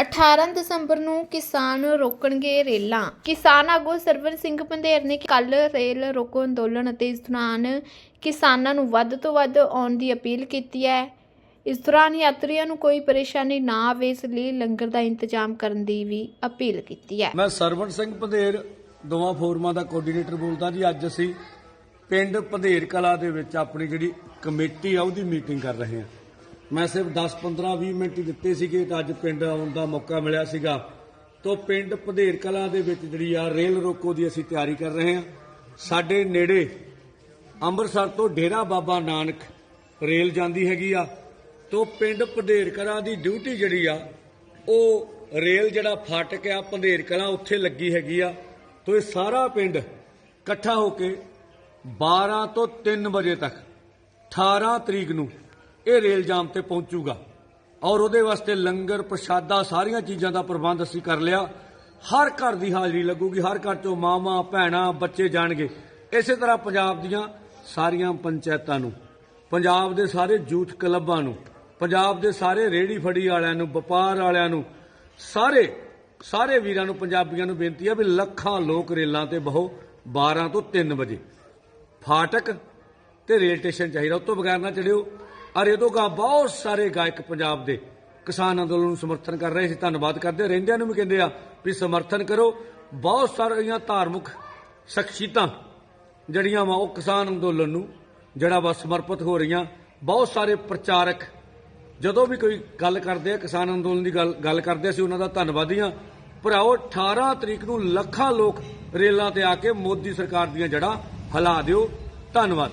18 ਦਸੰਬਰ ਨੂੰ ਕਿਸਾਨ ਰੋਕਣਗੇ ਰੇਲਾਂ। ਕਿਸਾਨ ਆਗੂ ਸਰਵਨ ਸਿੰਘ ਪੰਧੇਰ ਨੇ ਕੱਲ ਰੇਲ ਰੋਕੋ ਅੰਦੋਲਨ ਅਤੇ ਇਸ ਦੌਰਾਨ ਕਿਸਾਨਾਂ ਨੂੰ ਵੱਧ ਤੋਂ ਵੱਧ ਆਉਣ ਦੀ ਅਪੀਲ ਕੀਤੀ ਹੈ। ਇਸ ਦੌਰਾਨ ਯਾਤਰੀਆਂ ਨੂੰ ਕੋਈ ਪਰੇਸ਼ਾਨੀ ਨਾ ਆਵੇ, ਇਸ ਲਈ ਲੰਗਰ ਦਾ ਇੰਤਜ਼ਾਮ ਕਰਨ ਦੀ ਵੀ ਅਪੀਲ ਕੀਤੀ ਹੈ। ਮੈਂ ਸਰਵਣ ਸਿੰਘ ਪੰਧੇਰ, ਦੋਵਾਂ ਫੋਰਮਾਂ ਦਾ ਕੋਆਰਡੀਨੇਟਰ ਬੋਲਦਾ ਜੀ, ਅੱਜ ਅਸੀਂ ਪਿੰਡ ਪੰਧੇਰ ਕਲਾ ਦੇ ਵਿੱਚ ਆਪਣੀ ਜਿਹੜੀ ਕਮੇਟੀ ਆ, ਉਹਦੀ ਮੀਟਿੰਗ ਕਰ ਰਹੇ ਹਾਂ। ਮੈਂ ਸਿਰਫ 10 15 20 ਮਿੰਟ ਹੀ ਦਿੱਤੇ ਸੀਗੇ ਤਾਂ ਅੱਜ ਪਿੰਡ ਆਉਣ ਦਾ ਮੌਕਾ ਮਿਲਿਆ ਸੀਗਾ। ਤੋਂ ਪਿੰਡ ਭਦੇਰ ਕਲਾਂ ਦੇ ਵਿੱਚ ਜਿਹੜੀ ਆ ਰੇਲ ਰੋਕੋ ਦੀ ਅਸੀਂ ਤਿਆਰੀ ਕਰ ਰਹੇ ਹਾਂ। ਸਾਡੇ ਨੇੜੇ ਅੰਮ੍ਰਿਤਸਰ ਤੋਂ ਡੇਰਾ ਬਾਬਾ ਨਾਨਕ ਰੇਲ ਜਾਂਦੀ ਹੈਗੀ ਆ। ਤੋਂ ਪਿੰਡ ਭਦੇਰ ਕਲਾਂ ਦੀ ਡਿਊਟੀ ਜਿਹੜੀ ਆ, ਉਹ ਰੇਲ ਜਿਹੜਾ ਫਾਟਕ ਆ ਪੰਧੇਰ ਕਲਾਂ ਉੱਥੇ ਲੱਗੀ ਹੈਗੀ ਆ। ਤੋਂ ਇਹ ਸਾਰਾ ਪਿੰਡ ਇਕੱਠਾ ਹੋ ਕੇ 12 ਤੋਂ 3 ਵਜੇ ਤੱਕ 18 ਤਰੀਕ ਨੂੰ ਇਹ ਰੇਲ ਜਾਮ ਤੇ ਪਹੁੰਚੂਗਾ। ਔਰ ਉਹਦੇ ਵਾਸਤੇ ਲੰਗਰ, ਪ੍ਰਸ਼ਾਦਾ ਸਾਰੀਆਂ ਚੀਜ਼ਾਂ ਦਾ ਪ੍ਰਬੰਧ ਅਸੀਂ ਕਰ ਲਿਆ। ਹਰ ਘਰ ਦੀ ਹਾਜ਼ਰੀ ਲੱਗੂਗੀ। ਹਰ ਘਰ ਚੋਂ ਮਾਵਾਂ, ਭੈਣਾਂ, ਬੱਚੇ ਜਾਣਗੇ। ਇਸੇ ਤਰ੍ਹਾਂ ਪੰਜਾਬ ਦੀਆਂ ਸਾਰੀਆਂ ਪੰਚਾਇਤਾਂ ਨੂੰ, ਪੰਜਾਬ ਦੇ ਸਾਰੇ ਯੂਥ ਕਲੱਬਾਂ ਨੂੰ, ਪੰਜਾਬ ਦੇ ਸਾਰੇ ਰੇੜੀ ਫੜੀ ਵਾਲਿਆਂ ਨੂੰ, ਵਪਾਰ ਵਾਲਿਆਂ ਨੂੰ, ਸਾਰੇ ਸਾਰੇ ਵੀਰਾਂ ਨੂੰ, ਪੰਜਾਬੀਆਂ ਨੂੰ ਬੇਨਤੀ ਹੈ ਵੀ ਲੱਖਾਂ ਲੋਕ ਰੇਲਾਂ ਤੇ ਬਹੋ 12 ਤੋਂ 3 ਵਜੇ। ਫਾਟਕ ਤੇ ਰੇਲ ਸਟੇਸ਼ਨ ਚਾਹੀਦਾ। ਉਸ ਤੋਂ ਬਗੈਰ ਨਾ ਚੜਿਓ। ਔਰ ਇਹ ਤੋਂ ਗਾ ਬਹੁਤ ਸਾਰੇ ਗਾਇਕ ਪੰਜਾਬ ਦੇ ਕਿਸਾਨ ਅੰਦੋਲਨ ਨੂੰ ਸਮਰਥਨ ਕਰ ਰਹੇ ਸੀ। ਧੰਨਵਾਦ ਕਰਦੇ ਰਹਿੰਦਿਆਂ ਨੂੰ ਵੀ ਕਹਿੰਦੇ ਆ ਵੀ ਸਮਰਥਨ ਕਰੋ। ਬਹੁਤ ਸਾਰੀਆਂ ਧਾਰਮਿਕ ਸ਼ਖਸੀਅਤਾਂ ਜਿਹੜੀਆਂ ਵਾ ਉਹ ਕਿਸਾਨ ਅੰਦੋਲਨ ਨੂੰ ਜਿਹੜਾ ਵਾ ਸਮਰਪਿਤ ਹੋ ਰਹੀਆਂ। ਬਹੁਤ ਸਾਰੇ ਪ੍ਰਚਾਰਕ ਜਦੋਂ ਵੀ ਕੋਈ ਗੱਲ ਕਰਦੇ ਆ, ਕਿਸਾਨ ਅੰਦੋਲਨ ਦੀ ਗੱਲ ਗੱਲ ਕਰਦੇ ਸੀ ਉਹਨਾਂ ਦਾ ਧੰਨਵਾਦੀ ਆ ਭਰਾਓ 18 ਤਰੀਕ ਨੂੰ ਲੱਖਾਂ ਲੋਕ ਰੇਲਾਂ ਤੇ ਆ ਕੇ ਮੋਦੀ ਸਰਕਾਰ ਦੀਆਂ ਜੜ੍ਹਾਂ ਹਿਲਾ ਦਿਓ। ਧੰਨਵਾਦ।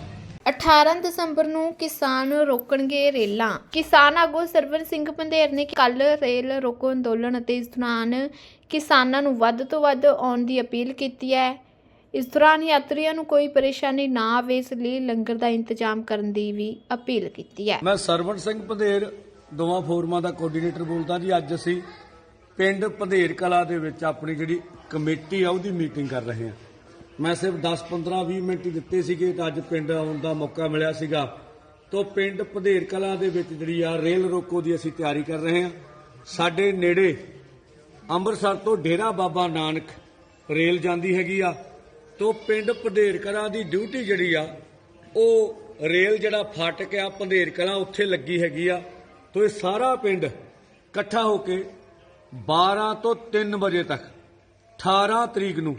18 ਦਸੰਬਰ ਨੂੰ ਕਿਸਾਨ ਰੋਕਣਗੇ ਰੇਲਾਂ। ਕਿਸਾਨ ਆਗੂ ਸਰਵਨ ਸਿੰਘ ਪੰਧੇਰ ਨੇ ਕੱਲ ਰੇਲ ਰੋਕੋ ਅੰਦੋਲਨ ਅਤੇ ਇਸ ਦੌਰਾਨ ਕਿਸਾਨਾਂ ਨੂੰ ਵੱਧ ਤੋਂ ਵੱਧ ਆਉਣ ਦੀ ਅਪੀਲ ਕੀਤੀ ਹੈ। ਇਸ ਦੌਰਾਨ ਯਾਤਰੀਆਂ ਨੂੰ ਕੋਈ ਪਰੇਸ਼ਾਨੀ ਨਾ ਆਵੇ, ਇਸ ਲਈ ਲੰਗਰ ਦਾ ਇੰਤਜ਼ਾਮ ਕਰਨ ਦੀ ਵੀ ਅਪੀਲ ਕੀਤੀ ਹੈ। ਮੈਂ ਸਰਵਣ ਸਿੰਘ ਪੰਧੇਰ, ਦੋਵਾਂ ਫੋਰਮਾਂ ਦਾ ਕੋਆਰਡੀਨੇਟਰ ਬੋਲਦਾ ਜੀ, ਅੱਜ ਅਸੀਂ ਪਿੰਡ ਪੰਧੇਰ ਕਲਾ ਦੇ ਵਿੱਚ ਆਪਣੀ ਜਿਹੜੀ ਕਮੇਟੀ ਆ, ਉਹਦੀ ਮੀਟਿੰਗ ਕਰ ਰਹੇ ਹਾਂ। ਮੈਂ ਸਿਰਫ 10 15 20 ਮਿੰਟ ਹੀ ਦਿੱਤੇ ਸੀਗੇ ਤਾਂ ਅੱਜ ਪਿੰਡ ਆਉਣ ਦਾ ਮੌਕਾ ਮਿਲਿਆ ਸੀਗਾ। ਤੋਂ ਪਿੰਡ ਭਦੇਰ ਕਲਾਂ ਦੇ ਵਿੱਚ ਜਿਹੜੀ ਆ ਰੇਲ ਰੋਕੋ ਦੀ ਅਸੀਂ ਤਿਆਰੀ ਕਰ ਰਹੇ ਹਾਂ। ਸਾਡੇ ਨੇੜੇ ਅੰਮ੍ਰਿਤਸਰ ਤੋਂ ਡੇਰਾ ਬਾਬਾ ਨਾਨਕ ਰੇਲ ਜਾਂਦੀ ਹੈਗੀ ਆ। ਤੋਂ ਪਿੰਡ ਭਦੇਰ ਕਲਾਂ ਦੀ ਡਿਊਟੀ ਜਿਹੜੀ ਆ, ਉਹ ਰੇਲ ਜਿਹੜਾ ਫਾਟਕ ਆ ਪੰਧੇਰ ਕਲਾਂ ਉੱਥੇ ਲੱਗੀ ਹੈਗੀ ਆ। ਤੋਂ ਇਹ ਸਾਰਾ ਪਿੰਡ ਇਕੱਠਾ ਹੋ ਕੇ 12 ਤੋਂ 3 ਵਜੇ ਤੱਕ 18 ਤਰੀਕ ਨੂੰ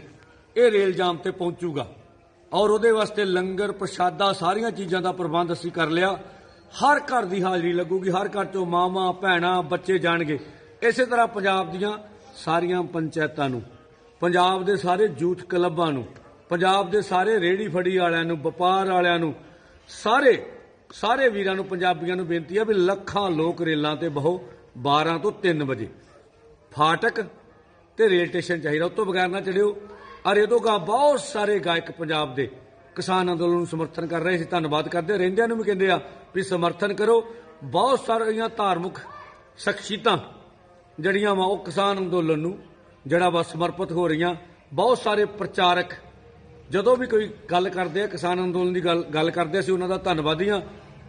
ਇਹ ਰੇਲ ਜਾਮ ਤੇ ਪਹੁੰਚੂਗਾ। ਔਰ ਉਹਦੇ ਵਾਸਤੇ ਲੰਗਰ, ਪ੍ਰਸ਼ਾਦਾ ਸਾਰੀਆਂ ਚੀਜ਼ਾਂ ਦਾ ਪ੍ਰਬੰਧ ਅਸੀਂ ਕਰ ਲਿਆ। ਹਰ ਘਰ ਦੀ ਹਾਜ਼ਰੀ ਲੱਗੂਗੀ। ਹਰ ਘਰ ਚੋਂ ਮਾਵਾਂ, ਭੈਣਾਂ, ਬੱਚੇ ਜਾਣਗੇ। ਇਸੇ ਤਰ੍ਹਾਂ ਪੰਜਾਬ ਦੀਆਂ ਸਾਰੀਆਂ ਪੰਚਾਇਤਾਂ ਨੂੰ, ਪੰਜਾਬ ਦੇ ਸਾਰੇ ਯੂਥ ਕਲੱਬਾਂ ਨੂੰ, ਪੰਜਾਬ ਦੇ ਸਾਰੇ ਰੇੜੀ ਫੜੀ ਵਾਲਿਆਂ ਨੂੰ, ਵਪਾਰ ਵਾਲਿਆਂ ਨੂੰ, ਸਾਰੇ ਸਾਰੇ ਵੀਰਾਂ ਨੂੰ, ਪੰਜਾਬੀਆਂ ਨੂੰ ਬੇਨਤੀ ਹੈ ਵੀ ਲੱਖਾਂ ਲੋਕ ਰੇਲਾਂ ਤੇ ਬਹੋ 12 ਤੋਂ 3 ਵਜੇ। ਫਾਟਕ ਤੇ ਰੇਲ ਸਟੇਸ਼ਨ ਚਾਹੀਦਾ। ਉਸ ਤੋਂ ਬਗੈਰ ਨਾ ਚੜਿਓ। ਔਰ ਇਹ ਗਾ ਬਹੁਤ ਸਾਰੇ ਗਾਇਕ ਪੰਜਾਬ ਦੇ ਕਿਸਾਨ ਅੰਦੋਲਨ ਨੂੰ ਸਮਰਥਨ ਕਰ ਰਹੇ ਸੀ, ਧੰਨਵਾਦ ਕਰਦੇ। ਰਹਿੰਦਿਆਂ ਨੂੰ ਵੀ ਕਹਿੰਦੇ ਆ ਵੀ ਸਮਰਥਨ ਕਰੋ। ਬਹੁਤ ਸਾਰੀਆਂ ਧਾਰਮਿਕ ਸ਼ਖਸੀਅਤਾਂ ਜਿਹੜੀਆਂ ਵਾ ਉਹ ਕਿਸਾਨ ਅੰਦੋਲਨ ਨੂੰ ਜਿਹੜਾ ਵਾ ਸਮਰਪਿਤ ਹੋ ਰਹੀਆਂ। ਬਹੁਤ ਸਾਰੇ ਪ੍ਰਚਾਰਕ ਜਦੋਂ ਵੀ ਕੋਈ ਗੱਲ ਕਰਦੇ ਆ, ਕਿਸਾਨ ਅੰਦੋਲਨ ਦੀ ਗੱਲ ਗੱਲ ਕਰਦੇ ਸੀ ਉਹਨਾਂ ਦਾ ਧੰਨਵਾਦੀ ਆ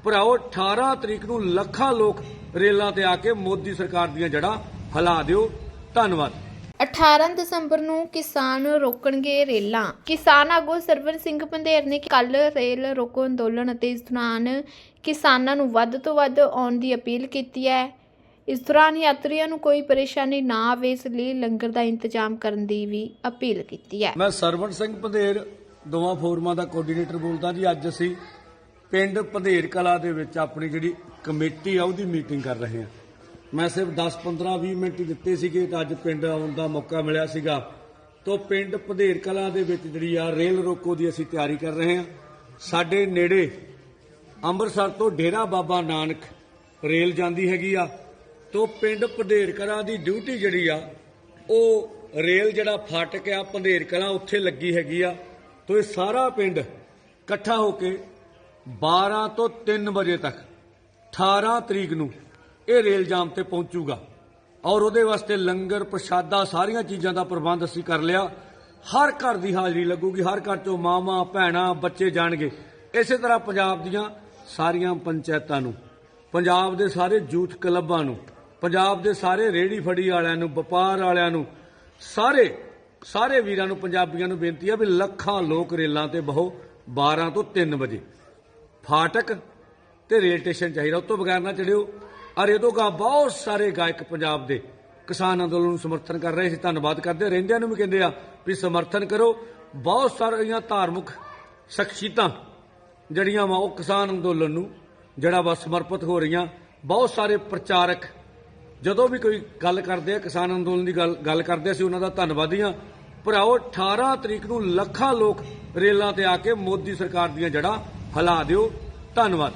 ਭਰਾਓ 18 ਤਰੀਕ ਨੂੰ ਲੱਖਾਂ ਲੋਕ ਰੇਲਾਂ ਤੇ ਆ ਕੇ ਮੋਦੀ ਸਰਕਾਰ ਦੀਆਂ ਜੜ੍ਹਾਂ ਹਿਲਾ ਦਿਓ। ਧੰਨਵਾਦ। 18 ਦਸੰਬਰ ਨੂੰ ਕਿਸਾਨ ਰੋਕਣਗੇ ਰੇਲਾਂ। ਕਿਸਾਨ ਆਗੂ ਸਰਵਨ ਸਿੰਘ ਪੰਧੇਰ ਨੇ ਕੱਲ ਰੇਲ ਰੋਕੋ ਅੰਦੋਲਨ ਅਤੇ ਇਸ ਦੌਰਾਨ ਕਿਸਾਨਾਂ ਨੂੰ ਵੱਧ ਤੋਂ ਵੱਧ ਆਉਣ ਦੀ ਅਪੀਲ ਕੀਤੀ ਹੈ। ਇਸ ਦੌਰਾਨ ਯਾਤਰੀਆਂ ਨੂੰ ਕੋਈ ਪਰੇਸ਼ਾਨੀ ਨਾ ਆਵੇ, ਇਸ ਲਈ ਲੰਗਰ ਦਾ ਇੰਤਜ਼ਾਮ ਕਰਨ ਦੀ ਵੀ ਅਪੀਲ ਕੀਤੀ ਹੈ। ਮੈਂ ਸਰਵਣ ਸਿੰਘ ਪੰਧੇਰ, ਦੋਵਾਂ ਫੋਰਮਾਂ ਦਾ ਕੋਆਰਡੀਨੇਟਰ ਬੋਲਦਾ ਜੀ, ਅੱਜ ਅਸੀਂ ਪਿੰਡ ਪੰਧੇਰ ਕਲਾ ਦੇ ਵਿੱਚ ਆਪਣੀ ਜਿਹੜੀ ਕਮੇਟੀ ਆ, ਉਹਦੀ ਮੀਟਿੰਗ ਕਰ ਰਹੇ ਹਾਂ। ਮੈਂ ਸਿਰਫ 10 15 20 ਮਿੰਟ ਹੀ ਦਿੱਤੇ ਸੀਗੇ ਤਾਂ ਅੱਜ ਪਿੰਡ ਆਉਣ ਦਾ ਮੌਕਾ ਮਿਲਿਆ ਸੀਗਾ। ਤੋਂ ਪਿੰਡ ਪੰਧੇਰ ਕਲਾਂ ਦੇ ਵਿੱਚ ਜਿਹੜੀ ਆ ਰੇਲ ਰੋਕੋ ਦੀ ਅਸੀਂ ਤਿਆਰੀ ਕਰ ਰਹੇ ਹਾਂ। ਸਾਡੇ ਨੇੜੇ ਅੰਮ੍ਰਿਤਸਰ ਤੋਂ ਡੇਰਾ ਬਾਬਾ ਨਾਨਕ ਰੇਲ ਜਾਂਦੀ ਹੈਗੀ ਆ। ਤੋਂ ਪਿੰਡ ਪੰਧੇਰ ਕਲਾਂ ਦੀ ਡਿਊਟੀ ਜਿਹੜੀ ਆ, ਉਹ ਰੇਲ ਜਿਹੜਾ ਫਾਟਕ ਆ ਪੰਧੇਰ ਕਲਾਂ ਉੱਥੇ ਲੱਗੀ ਹੈਗੀ ਆ। ਤੋਂ ਇਹ ਸਾਰਾ ਪਿੰਡ ਇਕੱਠਾ ਹੋ ਕੇ 12 ਤੋਂ 3 ਵਜੇ ਤੱਕ 18 ਤਰੀਕ ਨੂੰ ਇਹ ਰੇਲ ਜਾਮ ਤੇ ਪਹੁੰਚੂਗਾ। ਔਰ ਉਹਦੇ ਵਾਸਤੇ ਲੰਗਰ, ਪ੍ਰਸ਼ਾਦਾ ਸਾਰੀਆਂ ਚੀਜ਼ਾਂ ਦਾ ਪ੍ਰਬੰਧ ਅਸੀਂ ਕਰ ਲਿਆ। ਹਰ ਘਰ ਦੀ ਹਾਜ਼ਰੀ ਲੱਗੂਗੀ। ਹਰ ਘਰ ਚੋਂ ਮਾਵਾਂ, ਭੈਣਾਂ, ਬੱਚੇ ਜਾਣਗੇ। ਇਸੇ ਤਰ੍ਹਾਂ ਪੰਜਾਬ ਦੀਆਂ ਸਾਰੀਆਂ ਪੰਚਾਇਤਾਂ ਨੂੰ, ਪੰਜਾਬ ਦੇ ਸਾਰੇ ਯੂਥ ਕਲੱਬਾਂ ਨੂੰ, ਪੰਜਾਬ ਦੇ ਸਾਰੇ ਰੇੜੀ ਫੜੀ ਵਾਲਿਆਂ ਨੂੰ, ਵਪਾਰ ਵਾਲਿਆਂ ਨੂੰ, ਸਾਰੇ ਸਾਰੇ ਵੀਰਾਂ ਨੂੰ, ਪੰਜਾਬੀਆਂ ਨੂੰ ਬੇਨਤੀ ਆ ਵੀ ਲੱਖਾਂ ਲੋਕ ਰੇਲਾਂ ਤੇ ਬਹੋ 12 ਤੋਂ 3 ਵਜੇ। ਫਾਟਕ ਤੇ ਰੇਲ ਸਟੇਸ਼ਨ ਚਾਹੀਦਾ। ਉਸ ਤੋਂ ਬਗੈਰ ਨਾ ਚੜਿਓ। ਔਰ ਇਹ ਗਾ ਬਹੁਤ ਸਾਰੇ ਗਾਇਕ ਪੰਜਾਬ ਦੇ ਕਿਸਾਨ ਅੰਦੋਲਨ ਨੂੰ ਸਮਰਥਨ ਕਰ ਰਹੇ ਸੀ, ਧੰਨਵਾਦ ਕਰਦੇ। ਰਹਿੰਦਿਆਂ ਨੂੰ ਵੀ ਕਹਿੰਦੇ ਆ ਵੀ ਸਮਰਥਨ ਕਰੋ। ਬਹੁਤ ਸਾਰੀਆਂ ਧਾਰਮਿਕ ਸ਼ਖਸੀਅਤਾਂ ਜਿਹੜੀਆਂ ਵਾ ਉਹ ਕਿਸਾਨ ਅੰਦੋਲਨ ਨੂੰ ਜਿਹੜਾ ਵਾ ਸਮਰਪਿਤ ਹੋ ਰਹੀਆਂ। ਬਹੁਤ ਸਾਰੇ ਪ੍ਰਚਾਰਕ ਜਦੋਂ ਵੀ ਕੋਈ ਗੱਲ ਕਰਦੇ ਆ, ਕਿਸਾਨ ਅੰਦੋਲਨ ਦੀ ਗੱਲ ਗੱਲ ਕਰਦੇ ਸੀ, ਉਹਨਾਂ ਦਾ ਧੰਨਵਾਦੀ ਆ ਭਰਾਓ 18 ਤਰੀਕ ਨੂੰ ਲੱਖਾਂ ਲੋਕ ਰੇਲਾਂ ਤੇ ਆ ਕੇ ਮੋਦੀ ਸਰਕਾਰ ਦੀਆਂ ਜੜ੍ਹਾਂ ਹਿਲਾ ਦਿਓ। ਧੰਨਵਾਦ।